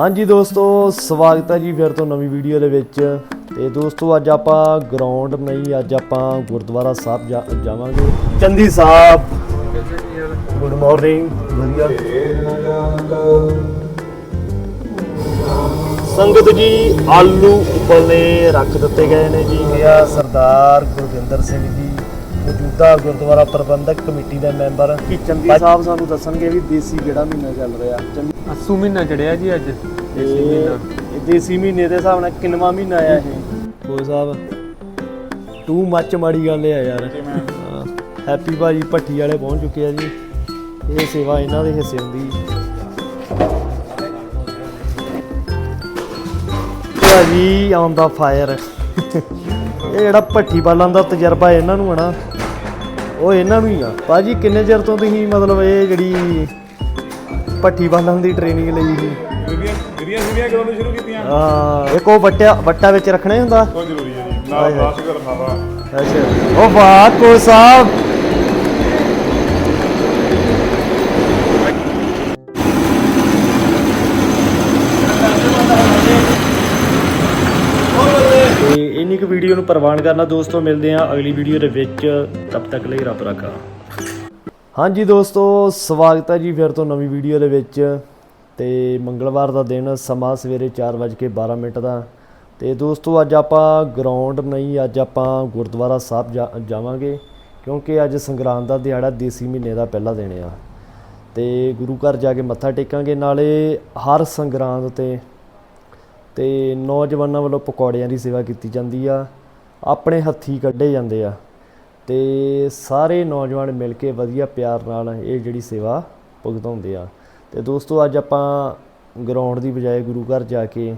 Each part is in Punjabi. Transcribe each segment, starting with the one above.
ਹਾਂਜੀ ਦੋਸਤੋ ਸਵਾਗਤ ਹੈ ਜੀ ਫਿਰ ਤੋਂ ਨਵੀਂ ਵੀਡੀਓ ਦੇ ਵਿੱਚ। ਤੇ ਦੋਸਤੋ ਅੱਜ ਆਪਾਂ ਗਰਾਊਂਡ ਨਹੀਂ ਅੱਜ ਆਪਾਂ ਗੁਰਦੁਆਰਾ ਸਾਹਿਬ ਜਾ- ਜਾਵਾਂਗੇ। ਚੰਦੀ ਸਾਹਿਬ ਗੁੱਡ ਮਾਰਨਿੰਗ ਵਧੀਆ। ਸੰਗਤ ਜੀ ਆਲੂ ਉਬਲਨੇ ਰੱਖ ਦਿੱਤੇ ਗਏ ਨੇ ਜੀ। ਇਹ ਆ ਸਰਦਾਰ ਗੁਰਵਿੰਦਰ ਸਿੰਘ ਜੀ ਮੌਜੂਦਾ ਗੁਰਦੁਆਰਾ ਪ੍ਰਬੰਧਕ ਕਮੇਟੀ ਦੇ ਮੈਂਬਰ। ਕੀ ਚੰਦੀ ਸਾਹਿਬ ਸਾਨੂੰ ਦੱਸਣਗੇ ਵੀ ਦੇਸੀ ਕਿਹੜਾ ਮਹੀਨਾ ਚੱਲ ਰਿਹਾ। ਚੰਦੀ ਅਸੂ ਮਹੀਨਾ ਚੜਿਆ ਜੀ ਅੱਜ ਦੇਸੀ ਮਹੀਨਾ ਇਹ ਇਹ ਦੇਸੀ ਮਹੀਨੇ ਦੇ ਹਿਸਾਬ ਨਾਲ ਕਿੰਨਵਾਂ ਮਹੀਨਾ ਆ ਇਹ? ਹੋ ਸਾਹਿਬ ਟੂ ਮੱਚ ਮਾੜੀ ਗੱਲ ਹੈ ਯਾਰ। ਹੈਪੀ ਭਾਜੀ ਭੱਠੀ ਵਾਲੇ ਪਹੁੰਚ ਚੁੱਕੇ ਆ ਜੀ। ਇਹ ਸੇਵਾ ਇਹਨਾਂ ਦੇ ਹਿੱਸੇ ਹੁੰਦੀ ਭਾਜੀ ਔਨ ਦਾ ਫਾਇਰ। ਇਹ ਜਿਹੜਾ ਭੱਠੀ ਬਾਲਣ ਦਾ ਤਜਰਬਾ ਇਹਨਾਂ ਨੂੰ ਹੈ ਨਾ ਉਹ ਇਹਨਾਂ ਨੂੰ ਹੀ ਆ। ਭਾਜੀ ਕਿੰਨੇ ਚਿਰ ਤੋਂ ਤੁਸੀਂ ਮਤਲਬ ਇਹ ਜਿਹੜੀ ਭੱਠੀ ਬਾਲਣ ਦੀ ਟ੍ਰੇਨਿੰਗ ਲਈ ਸੀ ਵੀਡੀਓ ਵੀਡੀਓ ਕਦੋਂ ਤੋਂ ਸ਼ੁਰੂ ਕੀਤੀਆਂ? ਹਾਂ ਇੱਕ ਉਹ ਵੱਟਿਆ ਵੱਟਾ ਵਿੱਚ ਰੱਖਣਾ ਹੀ ਹੁੰਦਾ। ਬਹੁਤ ਜ਼ਰੂਰੀ ਹੈ ਜੀ। ਨਾਲ ਪਲਾਸਟਿਕ ਦਾ ਲਫਾਫਾ ਅੱਛਾ। ਉਹ ਵਾਹ ਕੋ ਸਾਹਿਬ। ਤੇ ਇੰਨੀ ਕੁ ਵੀਡੀਓ ਨੂੰ ਪ੍ਰਵਾਨ ਕਰਨਾ ਦੋਸਤੋ ਮਿਲਦੇ ਹਾਂ ਅਗਲੀ ਵੀਡੀਓ ਦੇ ਵਿੱਚ। ਤਬ ਤੱਕ ਲਈ ਰੱਬ ਰੱਖਾ ਹਾਂਜੀ ਦੋਸਤੋ, ਸਵਾਗਤ ਹੈ ਜੀ ਫਿਰ ਤੋਂ ਨਵੀਂ ਵੀਡੀਓ ਦੇ ਵਿੱਚ। ਤੇ ਮੰਗਲਵਾਰ ਦਾ ਦਿਨ ਸਮਾਂ ਸਵੇਰੇ 4:12 ਮਿੰਟ ਦਾ। ਤੇ ਦੋਸਤੋ, ਅੱਜ ਆਪਾਂ ਗਰਾਊਂਡ ਨਹੀਂ, ਅੱਜ ਆਪਾਂ ਗੁਰਦੁਆਰਾ ਸਾਹਿਬ ਜਾ- ਜਾਵਾਂਗੇ। ਕਿਉਂਕਿ ਅੱਜ ਸੰਗਰਾਂਦ ਦਾ ਦਿਹਾੜਾ ਦੇਸੀ ਮਹੀਨੇ ਦਾ ਪਹਿਲਾ ਦਿਨ ਆ। ਤੇ ਗੁਰੂ ਘਰ ਜਾ ਕੇ ਮੱਥਾ ਟੇਕਾਂਗੇ। ਨਾਲੇ ਹਰ ਸੰਗਰਾਂਦ ਤੇ ਤੇ ਨੌਜਵਾਨਾਂ ਵੱਲੋਂ ਪਕੌੜਿਆਂ ਦੀ ਸੇਵਾ ਕੀਤੀ ਜਾਂਦੀ ਆ। ਆਪਣੇ ਹੱਥੀ ਕੱਢੇ ਜਾਂਦੇ ਆ। ਤੇ ਸਾਰੇ ਨੌਜਵਾਨ ਮਿਲ ਕੇ ਵਧੀਆ ਪਿਆਰ ਨਾਲ ਇਹ ਜਿਹੜੀ ਸੇਵਾ ਭੁਗਤਾਉਂਦੇ ਆ। ਤੇ ਦੋਸਤੋ, ਅੱਜ ਆਪਾਂ ਗਰਾਊਂਡ ਦੀ ਬਜਾਏ ਗੁਰੂ ਘਰ ਜਾ ਕੇ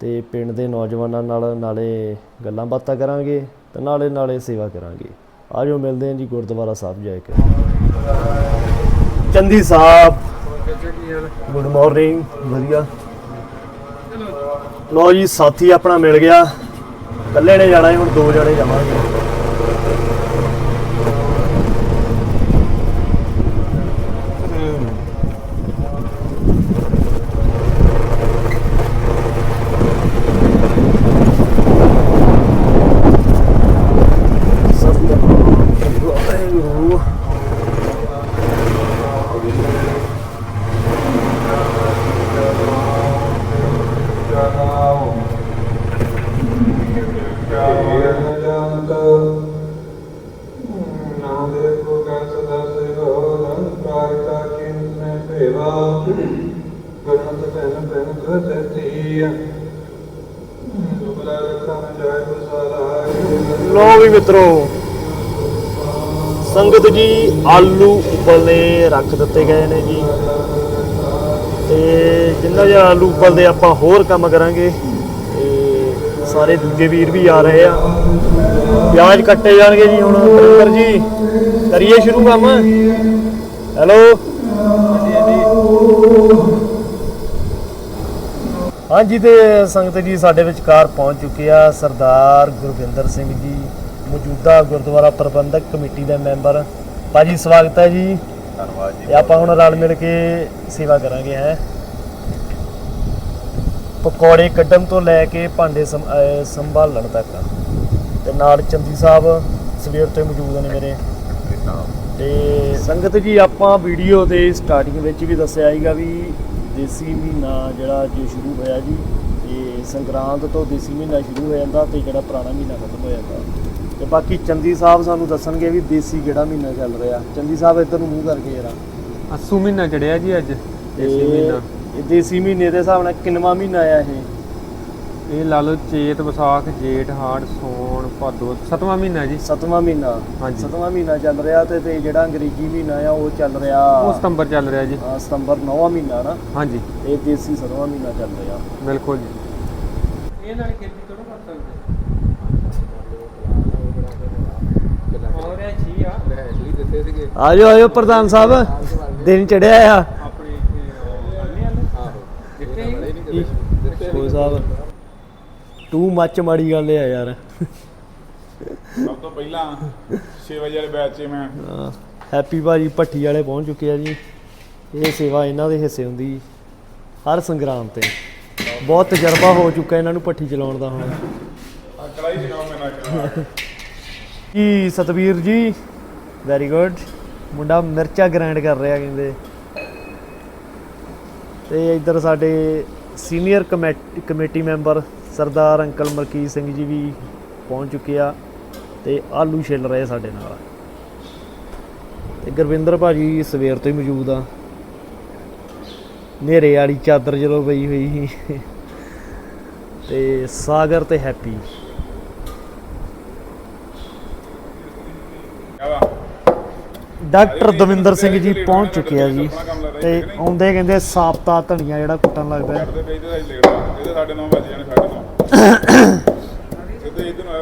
ਤੇ ਪਿੰਡ ਦੇ ਨੌਜਵਾਨਾਂ ਨਾਲ ਨਾਲੇ ਗੱਲਾਂ ਬਾਤਾਂ ਕਰਾਂਗੇ ਤੇ ਨਾਲੇ ਨਾਲੇ ਸੇਵਾ ਕਰਾਂਗੇ। ਆਜੋ ਮਿਲਦੇ ਹਾਂ ਜੀ ਗੁਰਦੁਆਰਾ ਸਾਹਿਬ ਜਾ ਕੇ। ਚੰਦੀ ਸਾਹਿਬ ਗੁੱਡ ਮਾਰਨਿੰਗ ਵਧੀਆ। ਲੋ ਜੀ, ਸਾਥੀ ਆਪਣਾ ਮਿਲ ਗਿਆ। ਇਕੱਲੇ ਨੇ ਜਾਣਾ, ਹੁਣ ਦੋ ਜਣੇ ਜਾਵਾਂਗੇ ਸਤਿਗੁਰੂ ਲੋ ਵੀ ਮਿੱਤਰੋ, ਸੰਗਤ ਜੀ ਆਲੂ ਉਬਲਨੇ ਰੱਖ ਦਿੱਤੇ ਗਏ ਨੇ ਜੀ। ਤੇ ਜਿੰਨਾ ਜਿਹਾ ਆਲੂ ਉਬਲਦੇ ਆਪਾਂ ਹੋਰ ਕੰਮ ਕਰਾਂਗੇ। ਤੇ ਸਾਰੇ ਦੂਜੇ ਵੀਰ ਵੀ ਆ ਰਹੇ ਆ। ਪਿਆਜ਼ ਕੱਟੇ ਜਾਣਗੇ ਜੀ ਹੁਣ। ਬਰਿੰਦਰ ਜੀ, ਕਰੀਏ ਸ਼ੁਰੂ ਕੰਮ? ਹੈਲੋ ਹਾਂਜੀ ਤੇ ਸੰਗਤ ਜੀ ਸਾਡੇ ਵਿਚਕਾਰ ਪਹੁੰਚ ਚੁੱਕੇ ਆ ਸਰਦਾਰ ਗੁਰਵਿੰਦਰ ਸਿੰਘ ਜੀ ਮੌਜੂਦਾ ਗੁਰਦੁਆਰਾ ਪ੍ਰਬੰਧਕ ਕਮੇਟੀ ਦੇ ਮੈਂਬਰ। ਭਾਜੀ ਸਵਾਗਤ ਹੈ ਜੀ। ਧੰਨਵਾਦ ਜੀ ਤੇ ਆਪਾਂ ਹੁਣ ਰਲ ਮਿਲ ਕੇ ਸੇਵਾ ਕਰਾਂਗੇ ਹੈ। ਪਕੌੜੇ ਕੱਢਣ ਤੋਂ ਲੈ ਕੇ ਭਾਂਡੇ ਸੰ- ਅਹ ਸੰਭਾਲਣ ਤੱਕ। ਤੇ ਨਾਲ ਚੰਦੀ ਸਾਹਿਬ ਸਵੇਰ ਤੋਂ ਹੀ ਮੌਜੂਦ ਨੇ ਮੇਰੇ। ਤੇ ਸੰਗਤ ਜੀ ਆਪਾਂ ਵੀਡੀਓ ਦੇ ਸਟਾਰਟਿੰਗ ਵਿੱਚ ਵੀ ਦੱਸਿਆ ਸੀਗਾ ਵੀ ਦੇਸੀ ਮਹੀਨਾ ਜਿਹੜਾ ਅੱਜ ਸ਼ੁਰੂ ਹੋਇਆ ਜੀ ਤੇ ਸੰਗਰਾਂਦ ਤੋਂ ਦੇਸੀ ਮਹੀਨਾ ਸ਼ੁਰੂ ਹੋ ਜਾਂਦਾ ਤੇ ਜਿਹੜਾ ਪੁਰਾਣਾ ਮਹੀਨਾ ਖਤਮ ਹੋ ਜਾਂਦਾ। ਤੇ ਬਾਕੀ ਚੰਦੀ ਸਾਹਿਬ ਸਾਨੂੰ ਦੱਸਣਗੇ ਵੀ ਦੇਸੀ ਕਿਹੜਾ ਮਹੀਨਾ ਚੱਲ ਰਿਹਾ। ਚੰਦੀ ਸਾਹਿਬ ਇੱਧਰ ਨੂੰ ਮੂੰਹ ਕਰਕੇ ਜਰਾ। ਅਸੂ ਮਹੀਨਾ ਚੜਿਆ ਜੀ ਅੱਜ ਦੇਸੀ ਮਹੀਨਾ। ਇਹ ਦੇਸੀ ਮਹੀਨੇ ਦੇ ਹਿਸਾਬ ਨਾਲ ਕਿੰਨਵਾਂ ਮਹੀਨਾ ਆ ਇਹ? ਇਹ ਲਾ ਲਓ ਚੇਤ ਵਿਸਾਖ ਜੇਠ ਹਾੜ ਸੌਣ ਭਾਦੋ ਸਤਵਾਂ ਮਹੀਨਾ ਜੀ। ਸਤਵਾਂ ਮਹੀਨਾ। ਹਾਂਜੀ। ਸਤਵਾਂ ਮਹੀਨਾ ਚੱਲ ਰਿਹਾ ਤੇ ਤੇ ਜਿਹੜਾ ਅੰਗਰੇਜ਼ੀ ਮਹੀਨਾ ਆ ਉਹ ਚੱਲ ਰਿਹਾ। ਉਹ ਸਤੰਬਰ ਚੱਲ ਰਿਹਾ ਜੀ। ਹਾਂ, ਸਤੰਬਰ ਨੌਵਾਂ ਮਹੀਨਾ ਨਾ। ਹਾਂਜੀ। ਇਹ ਦੇਸੀ ਸਤਵਾਂ ਮਹੀਨਾ ਚੱਲ ਰਿਹਾ। ਬਿਲਕੁਲ ਜੀ। ਇਹ ਨਾਲ ਖੇਤੀ ਕਰੋ ਕਰ ਸਕਦੇ ਆ। ਆਜੋ ਆਜੋ ਪ੍ਰਧਾਨ ਸਾਹਿਬ। ਦਿਨ ਚੜਿਆ ਆ। ਆਪਣੇ ਇੱਥੇ ਕੋਈ ਸਾਹਿਬ। ਟੂ ਮੱਚ ਮਾੜੀ ਗੱਲ ਹੈ ਯਾਰ। ਸਭ ਤੋਂ ਪਹਿਲਾਂ 6 ਵਜੇ ਵਾਲੇ ਬੈਚ 'ਚ ਮੈਂ ਹੈਪੀ ਭਾਜੀ ਭੱਠੀ ਵਾਲੇ ਪਹੁੰਚ ਚੁੱਕੇ ਆ ਜੀ। ਇਹ ਸੇਵਾ ਇਹਨਾਂ ਦੇ ਹਿੱਸੇ ਹੁੰਦੀ ਹਰ ਸੰਗਰਾਮ ਤੇ। ਬਹੁਤ ਤਜਰਬਾ ਹੋ ਚੁੱਕਾ ਇਹਨਾਂ ਨੂੰ ਪੱਠੀ ਚਲਾਉਣ ਦਾ ਹੁਣ। ਆ ਕੜਾਈ ਸਿਖਾਓ ਮੈਨੂੰ ਇੱਕ ਜੀ ਸਤਵੀਰ ਜੀ? ਵੈਰੀ ਗੁੱਡ ਮੁੰਡਾ ਮਿਰਚਾਂ ਗ੍ਰਾਈਂਡ ਕਰ ਰਿਹਾ ਕਹਿੰਦੇ। ਤੇ ਇੱਧਰ ਸਾਡੇ senior committee member Sardar uncle Malkit Singh ji ਵੀ ਪਹੁੰਚ ਚੁੱਕੇ ਆ। ਤੇ ਆਲੂ ਛਿੱਲ ਰਹੇ ਸਾਡੇ ਨਾਲ। ਤੇ ਗੁਰਵਿੰਦਰ ਭਾਜੀ ਸਵੇਰ ਤੋਂ ਹੀ ਮੌਜੂਦ ਆ। ਨੇਰੇ ਵਾਲੀ ਚਾਦਰ ਜਦੋਂ ਪਈ ਹੋਈ ਸੀ। ਤੇ ਸਾਗਰ ਤੇ ਹੈਪੀ। ਡਾਕਟਰ ਦਵਿੰਦਰ ਸਿੰਘ ਜੀ ਪਹੁੰਚ ਚੁੱਕੇ ਆ ਜੀ। ਤੇ ਆਉਂਦੇ ਕਹਿੰਦੇ ਸਾਫਤਾ ਧਨੀਆ ਜਿਹੜਾ ਕੁੱਟਣ ਲੱਗਦਾ। ਇਹਦੇ ਸਾਡੇ 9 ਵਜੇ ਜਾਣੇ, ਸਾਡੇ 9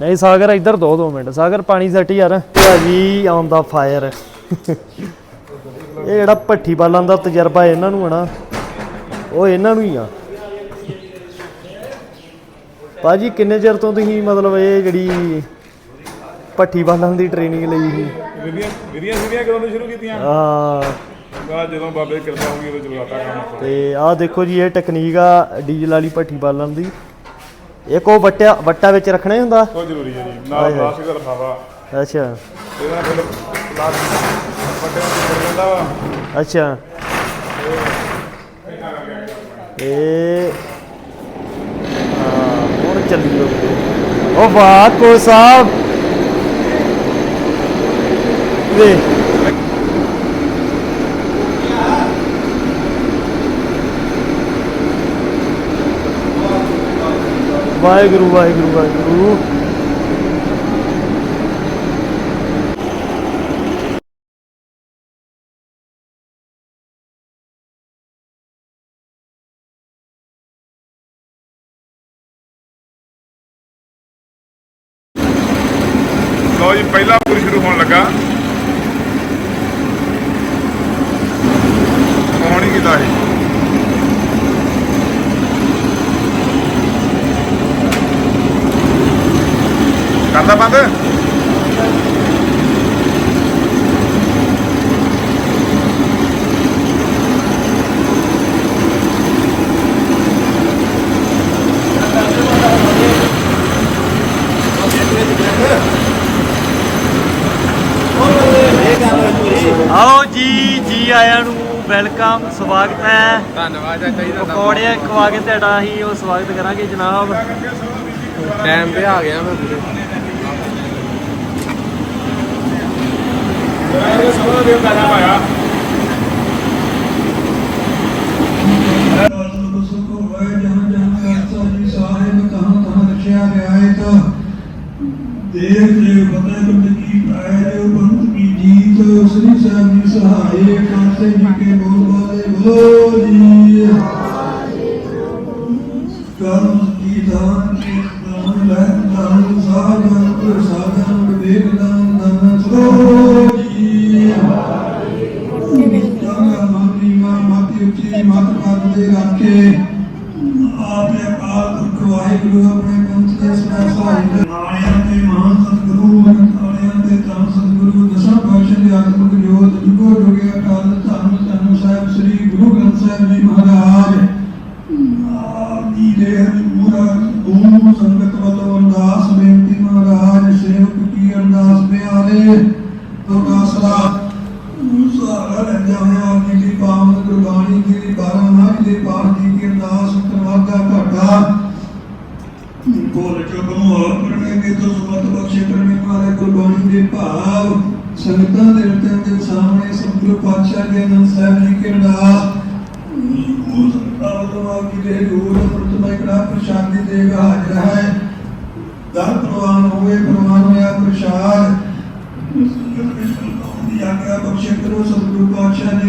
ਨਹੀਂ ਸਾਗਰ ਇੱਧਰ ਦੋ ਦੋ ਮਿੰਟ। ਸਾਗਰ ਪਾਣੀ ਸੱਟ ਯਾਰ। ਭਾਜੀ ਆਨ ਦਾ ਫਾਇਰ ਇਹ ਜਿਹੜਾ ਭੱਠੀ ਬਾਲਾਂ ਦਾ ਤਜਰਬਾ ਇਹਨਾਂ ਨੂੰ ਹੈ ਨਾ। ਉਹ ਇਹਨਾਂ ਨੂੰ ਹੀ ਆ। ਭਾਜੀ ਕਿੰਨੇ ਚਿਰ ਤੋਂ ਤੁਸੀਂ ਮਤਲਬ ਇਹ ਜਿਹੜੀ ਭੱਠੀ ਬਾਲਾਂ ਦੀ ਟ੍ਰੇਨਿੰਗ ਲਈ ਸੀ? ਵਿਧੀਆਂ ਵਿਧੀਆਂ ਸਿਧੀਆਂ ਕਦੋਂ ਤੋਂ ਸ਼ੁਰੂ ਕੀਤੀਆਂ? ਆ ਆ ਜਦੋਂ ਬਾਬੇ ਕਿਰਪਾ ਹੋਈ ਉਦੋਂ ਚਲਾਤਾ ਕੰਮ। ਤੇ ਆਹ ਦੇਖੋ ਜੀ ਇਹ ਟੈਕਨੀਕ ਆ ਡੀਜ਼ਲ ਵਾਲੀ ਭੱਠੀ ਬਾਲਣ ਦੀ। ਇੱਕ ਉਹ ਵੱਟਿਆ ਵੱਟਾ ਵਿੱਚ ਰੱਖਣਾ ਹੀ ਹੁੰਦਾ? ਬਹੁਤ ਜ਼ਰੂਰੀ ਹੈ ਜੀ। ਨਾਲ। ਪਲਾਸਟਿਕ ਦਾ ਲਫਾਫਾ ਅੱਛਾ। ਇਹਦੇ ਫਿਰ ਪਲਾਸਟਿਕ ਵੱਡੇ ਨੂੰ ਜਾਂਦਾ ਵਾ। ਅੱਛਾ। ਇਹ ਹਾਂ ਹੁਣ ਚੱਲੀ ਉਹ ਉਹ ਵਾਹ ਕੋ ਸਾਹਿਬ। ਵੇ। ਵਾਹਿਗੁਰੂ ਵਾਹਿਗੁਰੂ ਵਾਹਿਗੁਰੂ। ਲਓ ਜੀ ਪਹਿਲਾ ਪੁਰ ਸ਼ੁਰੂ ਹੋਣ ਲੱਗਾ। ਕੌਣੀ ਕੀਤਾ ਹੈ ਕਰਦਾ ਬੰਦ? ਆਓ ਜੀ ਜੀ ਆਇਆਂ ਨੂੰ ਵੈਲਕਮ ਸਵਾਗਤ ਹੈ। ਧੰਨਵਾਦ ਚਾਚਾ ਜੀ ਪਕੌੜੇ ਖਵਾ ਕੇ ਤੁਹਾਡਾ ਹੀ ਉਹ ਸਵਾਗਤ ਕਰਾਂਗੇ ਜਨਾਬ। ਟਾਈਮ ਤੇ ਆ ਗਿਆ ਮੈਂ ਪੂਰੇ। ਇਹ ਸਭਾ ਦੇ ਪੈਸਾ ਪਾਇਆ ਦੇਖ ਜੇ ਫਤਿਹ ਕੁੰਡ ਕੀ ਪਾਏ ਜੋ ਬੰਤ ਕੀ ਜੀਤ ਸ੍ਰੀ ਸਾਹਿਬ ਜੀ ਸਹਾਏ ਕਾਸੇ ਜੀ ਕੇ ਬੋਲ ਬਾਲੇ ਬੋਲੀ ਆਪ ਜੀ ਦੇ ਪੂਰਾ ਓਮ ਸੰਗਤ ਵੱਲੋਂ ਅਰਦਾਸ ਬੇਨਤੀ ਮਹਾਰਾਜ, ਸੇਵਕ ਕੀ ਅਰਦਾਸ ਬਿਆਰੇ ਤੁਹਾਡਾ ਸਦਾ ਸਾਰਾ ਲੈ ਜਾਣਾ ਆਪ ਜੀ ਦੀ ਪਾਵਨ ਗੁਰਬਾਣੀ ਦੀ ਬਾਰਾਂ ਮਾਹ ਦੇ ਪਾਠ ਦੀ ਕੀ ਅਰਦਾਸ ਕਰਵਾਦਾ ਘਾਟਾ ਕੋਲ ਚੁਗਮ ਹੋਰ ਕਰਨਗੇ ਤੋ ਸੁਮਤ ਬਖਸ਼ੇ ਕਰਨੇ ਮਾਰੇ ਗੁਰਬਾਣੀ ਦੇ ਭਾਵ। ਸੰਗਤਾਂ ਦੇ ਰਤਨ ਦੇ ਸਾਹਮਣੇ ਸਤਿਗੁਰੂ ਪਾਤਸ਼ਾਹ ਦੇ ਅਨੰਦ ਸਾਹਿਬ ਜੀ ਕੀ ਅਰਦਾਸ ਉਹ ਸੰਗਤਾਂ ਵੱਲੋਂ ਆਪ ਜੀ ਦੇ ਗੁਰੂ ਪ੍ਰਤਮਾ ਇਕੜਾ ਪ੍ਰਸ਼ਾਦੀ ਦੇ ਹਾਜ਼ਰ ਹੈ। ਦਰ ਪ੍ਰਵਾਨ ਹੋਵੇ ਪ੍ਰਵਾਨ ਹੋਇਆ ਪ੍ਰਸ਼ਾਦ। ਦੀ ਆਗਿਆ ਬਖਸ਼ੇ ਕਰੋ, ਸਤਿਗੁਰੂ ਪਾਤਸ਼ਾਹ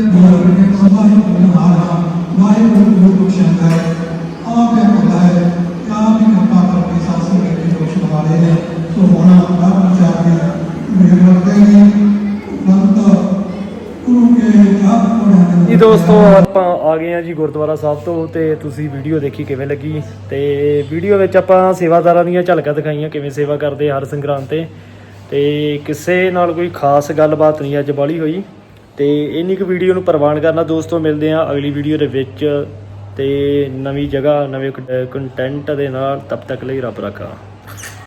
ਸੰਪੂਰੀ ਚੜਦੇ ਬੁਲਾਵੇ ਮਹਾਰਾਜ ਮਹਾਰਾਜ ਵਾਹਿਗੁਰੂ ਨੂੰ ਬਖਸ਼ਿੰਦਾ ਹੈ, ਆਪ ਇਹ ਪਤਾ ਹੈ ਕਿ ਆਪ ਹੀ ਕਿਰਪਾ ਕਰਕੇ ਸਾਸੀ ਕੇ ਬਖਸ਼ਣ ਵਾਲੇ ਨੇ। ਸੋ ਹੁਣ ਆਪ ਵਿਚਾਰ ਕੇ ਮੇਰੇ ਵਰਤੇ ਨੇ ਬੰਤ ਗੁਰੂ ਕੇ ਆਪ ਕੋਣ ਜੀ ਦੋਸਤੋ, ਆਪਾਂ ਆ ਗਏ ਆ ਜੀ ਗੁਰਦੁਆਰਾ ਸਾਹਿਬ ਤੋਂ ਤੇ ਤੁਸੀਂ ਵੀਡੀਓ ਦੇਖੀ ਕਿਵੇਂ ਲੱਗੀ? ਤੇ ਵੀਡੀਓ ਵਿੱਚ ਆਪਾਂ ਸੇਵਾਦਾਰਾਂ ਦੀਆਂ ਝਲਕਾਂ ਦਿਖਾਈਆਂ, ਕਿਵੇਂ ਸੇਵਾ ਕਰਦੇ ਹਰ ਸੰਗਰਾਂਦ ਤੇ। ਤੇ ਕਿਸੇ ਨਾਲ ਕੋਈ ਖਾਸ ਗੱਲਬਾਤ ਨਹੀਂ ਅੱਜ ਬਾਲੀ ਹੋਈ। ਤੇ ਇੰਨੀ ਕੁ ਵੀਡੀਓ ਨੂੰ ਪ੍ਰਵਾਨ ਕਰਨਾ ਦੋਸਤੋ, ਮਿਲਦੇ ਆ ਅਗਲੀ ਵੀਡੀਓ ਦੇ ਵਿੱਚ। ਤੇ ਨਵੀਂ ਜਗ੍ਹਾ, ਨਵੇਂ ਕੰਟੈਂਟ ਦੇ ਨਾਲ ਤਬ ਤੱਕ ਲਈ ਰੱਬ ਰੱਖਾ